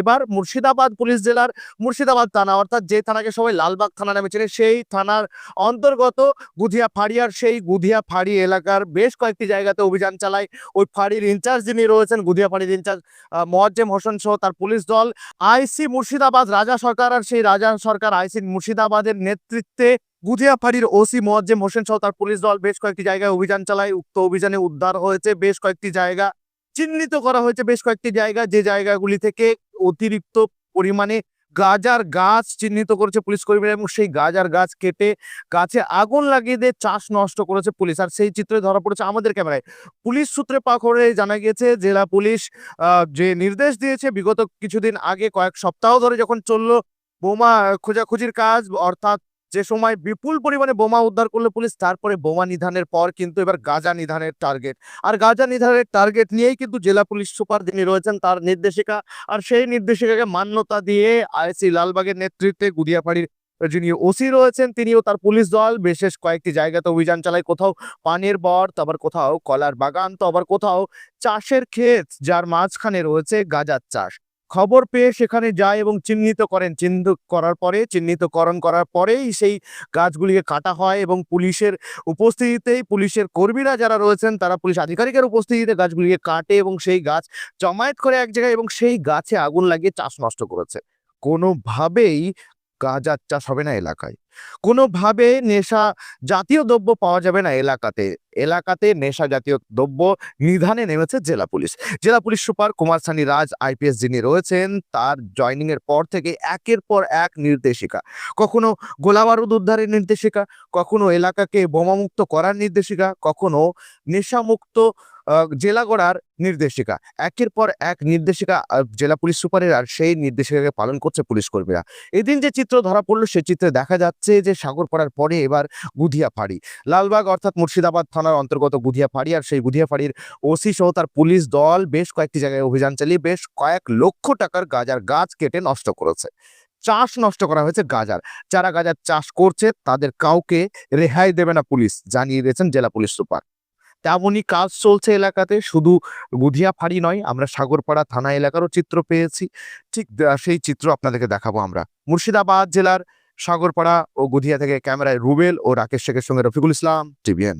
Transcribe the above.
এবার মুর্শিদাবাদ পুলিশ জেলার মুর্শিদাবাদ থানা, অর্থাৎ যে থানাকে সবাই লালবাগ থানা নামে চেনে, সেই থানার অন্তর্গত গুধিয়া ফাড়িয়ার সেই গুধিয়া ফাড়ি এলাকার বেশ কয়েকটি জায়গাতে অভিযান চালায় ওই ফাঁড়ির ইনচার্জ যিনি রয়েছেন গুধিয়া ফাঁড়ির ইনচার্জ মোয়াজ্জেম হোসেন সহ তার পুলিশ দল। আইসি মুর্শিদাবাদ, রাজা সরকার আর সেই রাজা সরকার আইসি মুর্শিদাবাদের নেতৃত্বে গুদিয়াফাড়ির ওসি মোয়াজ্জেম হোসেন সহ তার পুলিশ দল বেশ কয়েকটি জায়গায় অভিযান চালায়। উক্ত অভিযানে উদ্ধার হয়েছে বেশ কয়েকটি জায়গা, চিহ্নিত করা হয়েছে বেশ কয়েকটি জায়গা। যে জায়গাগুলি থেকে অতিরিক্ত পরিমাণে গাজার গাছ চিহ্নিত করেছে পুলিশ কর্মীরা এবং সেই গাজার গাছ কেটে গাছে আগুন লাগিয়ে দিয়ে চাষ নষ্ট করেছে পুলিশ। আর সেই চিত্রে ধরা পড়েছে আমাদের ক্যামেরায়। পুলিশ সূত্রে পাখরে জানা গিয়েছে, জেলা পুলিশ যে নির্দেশ দিয়েছে, বিগত কিছুদিন আগে কয়েক সপ্তাহ ধরে যখন চলল বোমা খোঁজাখুঁজির কাজ, অর্থাৎ যে সময় বিপুল পরিমাণে বোমা উদ্ধার করল পুলিশ, তারপরে বোমা নিধানের পর কিন্তু এবার গাজা নিধানের টার্গেট আর গাজা নিধানের টার্গেট নিয়েই কিন্তু জেলা পুলিশ সুপার যিনি রয়েছেন তার নির্দেশিকা, আর সেই নির্দেশিকাকে মান্যতা দিয়ে আইসি লালবাগের নেতৃত্বে গুদিয়াপাড়ির যিনি ওসি রয়েছেন তিনিও তার পুলিশ দল, বিশেষ কয়েকটি জায়গাতে অভিযান চালায়। কোথাও পানের বর আবার কোথাও কলার বাগান, তো আবার কোথাও চাষের ক্ষেত, যার মাঝখানে রয়েছে গাজার চাষ। খবর পেয়ে সেখানে যায় এবং চিহ্নিত করেন। চিহ্নিত করার পরে, চিহ্নিতকরণ করার পরেই সেই গাছগুলিকে কাটা হয় এবং পুলিশের উপস্থিতিতেই পুলিশের কর্মীরা যারা রয়েছেন, তারা পুলিশ আধিকারিকের উপস্থিতিতে গাছগুলিকে কাটে এবং সেই গাছ জমায়েত করে এক জায়গায় এবং সেই গাছে আগুন লাগিয়ে চাষ নষ্ট করেছে। কোনোভাবেই গাঁজার চাষ হবে না এলাকায়। কোনোভাবে নেশা জাতীয় দ্রব্য পাওয়া যাবে না এলাকাতে। এলাকাতে নেশা জাতীয় দ্রব্য নিধানে নেমেছে জেলা পুলিশ। জেলা police super Kumar Sunny Raj, IPS যিনি রয়েছেন, তার জয়নিং এর পর থেকে একের পর এক নির্দেশিকা। কখনো গোলাবারুদ উদ্ধারের নির্দেশিকা, কখনো এলাকাকে বোমামুক্ত করার নির্দেশিকা, কখনো নেশামুক্ত জেলা গড়ার নির্দেশিকা। একের পর এক নির্দেশিকা জেলা পুলিশ সুপারের আর সেই নির্দেশিকাকে পালন করছে পুলিশ কর্মীরা। এদিন যে চিত্র ধরা পড়ল, সে চিত্রে দেখা যাচ্ছে যে সাগর পড়ার পরে এবার গুধিয়া ফাঁড়ি লালবাগ অর্থাৎ মুর্শিদাবাদ থানার অন্তর্গত গুধিয়া ফাঁড়ি আর সেই গুধিয়া ফাঁড়ির ওসি সহ তার পুলিশ দল বেশ কয়েকটি জায়গায় অভিযান চালিয়ে বেশ কয়েক লক্ষ টাকার গাজার গাছ কেটে নষ্ট করেছে। চাষ নষ্ট করা হয়েছে গাজার। যারা গাজার চাষ করছে, তাদের কাউকে রেহাই দেবে না পুলিশ, জানিয়ে দিয়েছেন জেলা পুলিশ সুপার। তেমনই কাজ চলছে এলাকাতে। শুধু গুধিয়া ফাঁড়ি নয়, আমরা সাগরপাড়া থানা এলাকারও চিত্র পেয়েছি। ঠিক সেই চিত্র আপনাদেরকে দেখাবো আমরা। মুর্শিদাবাদ জেলার সাগরপাড়া ও গুধিয়া থেকে ক্যামেরায় রুবেল ও রাকেশ শেখের সঙ্গে রফিকুল ইসলাম, টিভিএন।